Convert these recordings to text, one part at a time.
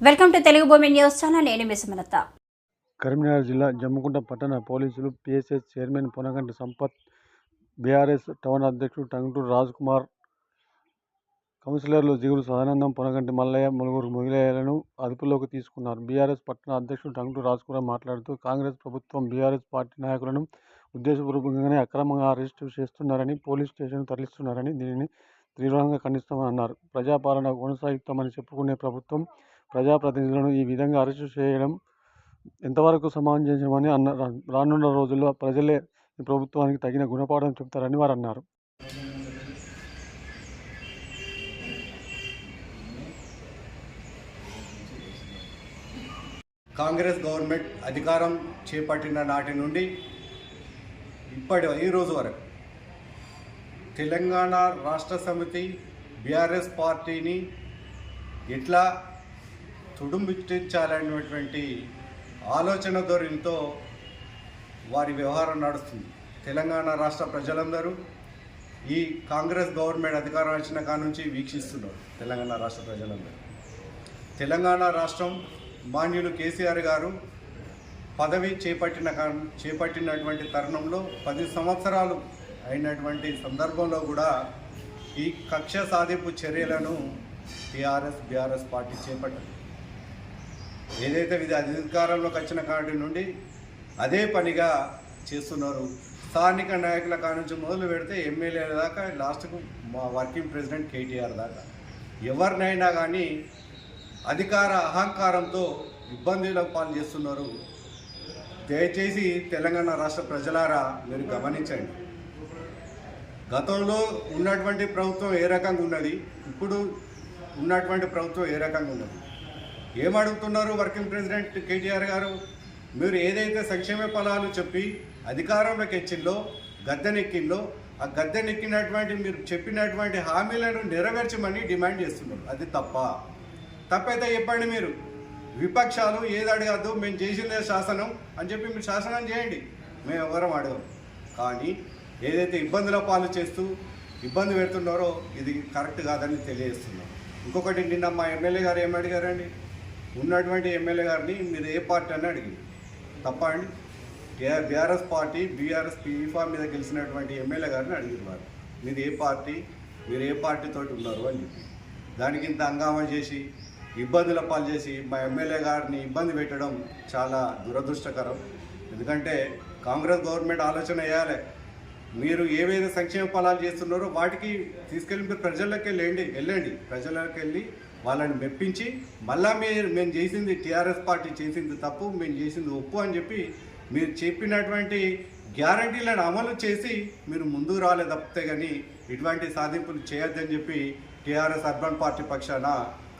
Welcome to Telugu భూమి news channel. నేను కరీంనగర్ జిల్లా జమ్మకుంట పట్టణ పోలీసులు PSS chairman Ponaganti Sampath BRS town అధ్యక్షుడు టంగుటూరు రాజ్ కుమార్ కౌన్సిలర్లు జిగురు సదానందం పొనగంటి మల్లయ్య ములుగురు మహిళలను అదుపులోకి తీసుకున్నారు. బీఆర్ఎస్ పట్టణ అధ్యక్షుడు టంగుటూరు రాజ్ కుమార్ మాట్లాడుతూ కాంగ్రెస్ ప్రభుత్వం బీఆర్ఎస్ పార్టీ నాయకులను ఉద్దేశపూర్వకంగానే అక్రమంగా అరెస్టు చేస్తున్నారని పోలీస్ స్టేషన్ తరలిస్తున్నారని దీనిని తీవ్రంగా ఖండిస్తామని అన్నారు. ప్రజాపాలన కొనసాగిస్తామని చెప్పుకునే ప్రభుత్వం ప్రజాప్రతినిధులను ఈ విధంగా అరెస్టు చేయడం ఎంతవరకు సమంజసమని అన్న రానున్న రోజుల్లో ప్రజలే ఈ ప్రభుత్వానికి తగిన గుణపాఠం చెబుతారని వారు అన్నారు కాంగ్రెస్ గవర్నమెంట్ అధికారం చేపట్టిన నాటి నుండి ఇప్పటి ఈ రోజు వరకు తెలంగాణ రాష్ట్ర సమితి బీఆర్ఎస్ పార్టీని ఎట్లా తుడుంబిట్టించాలనేటువంటి ఆలోచన ధోరణితో వారి వ్యవహారం నడుస్తుంది. తెలంగాణ రాష్ట్ర ప్రజలందరూ ఈ కాంగ్రెస్ గవర్నమెంట్ అధికారం వచ్చిన కాడ నుంచి వీక్షిస్తున్నారు తెలంగాణ రాష్ట్ర ప్రజలందరూ. తెలంగాణ రాష్ట్రం మాన్యులు కేసీఆర్ గారు పదవి చేపట్టిన చేపట్టినటువంటి తరుణంలో పది సంవత్సరాలు అయినటువంటి సందర్భంలో కూడా ఈ కక్ష సాధింపు చర్యలను టీఆర్ఎస్ బీఆర్ఎస్ పార్టీ చేపట్టింది. ఏదైతే ఇది అధికారంలోకి వచ్చిన కాటి నుండి అదే పనిగా చేస్తున్నారు. స్థానిక నాయకుల కాడ నుంచి మొదలు పెడితే ఎమ్మెల్యేల దాకా లాస్ట్కు మా వర్కింగ్ ప్రెసిడెంట్ కేటీఆర్ దాకా. ఎవరినైనా కానీ అధికార అహంకారంతో ఇబ్బందులకు పాలు చేస్తున్నారు. దయచేసి తెలంగాణ రాష్ట్ర ప్రజలారా మీరు గమనించండి. గతంలో ఉన్నటువంటి ప్రభుత్వం ఏ రకంగా ఉన్నది? ఇప్పుడు ఉన్నటువంటి ప్రభుత్వం ఏ రకంగా ఉన్నది? ఏమడుగుతున్నారు వర్కింగ్ ప్రెసిడెంట్ కేటీఆర్ గారు? మీరు ఏదైతే సంక్షేమ ఫలాలు చెప్పి అధికారంలోకి గద్దె గద్దెనెక్కిందో ఆ గద్దెనెక్కినటువంటి మీరు చెప్పినటువంటి హామీలను నెరవేర్చమని డిమాండ్ చేస్తున్నారు. అది తప్ప. తప్పైతే చెప్పండి మీరు. విపక్షాలు ఏది అడగద్దు మేము చేసిందే శాసనం అని చెప్పి మీరు శాసనం చేయండి. మేము ఎవరం అడగం. కానీ ఏదైతే ఇబ్బందుల పాలు చేస్తూ ఇబ్బంది పెడుతున్నారో ఇది కరెక్ట్ కాదని తెలియజేస్తున్నాం. ఇంకొకటి నిన్న మా ఎమ్మెల్యే గారు ఏమి అడిగారండి? ఉన్నటువంటి ఎమ్మెల్యే గారిని మీరు ఏ పార్టీ అని అడిగింది తప్ప అండి బీఆర్ఎస్ పార్టీ బీఆర్ఎస్ పీఫా మీద గెలిచినటువంటి ఎమ్మెల్యే గారిని అడిగింది వారు మీరు ఏ పార్టీ మీరు ఏ పార్టీతోటి ఉన్నారు అని చెప్పి. దానికి ఇంత హంగామా చేసి ఇబ్బందుల పాలు చేసి మా ఎమ్మెల్యే గారిని ఇబ్బంది పెట్టడం చాలా దురదృష్టకరం. ఎందుకంటే కాంగ్రెస్ గవర్నమెంట్ ఆలోచన వేయాలి మీరు ఏవైతే సంక్షేమ ఫలాలు చేస్తున్నారో వాటికి తీసుకెళ్ళి మీరు ప్రజలకు వెళ్ళండి వెళ్ళండి. ప్రజలకు వెళ్ళి వాళ్ళని మెప్పించి మళ్ళా మీరు మేము చేసింది టీఆర్ఎస్ పార్టీ చేసింది తప్పు మేము చేసింది ఒప్పు అని చెప్పి మీరు చెప్పినటువంటి గ్యారంటీలను అమలు చేసి మీరు ముందుకు రాలే తప్పితే కానీ ఇటువంటి సాధింపులు చేయొద్దని చెప్పి టీఆర్ఎస్ అర్బన్ పార్టీ పక్షాన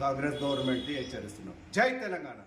కాంగ్రెస్ గవర్నమెంట్ని హెచ్చరిస్తున్నాం. జై తెలంగాణ.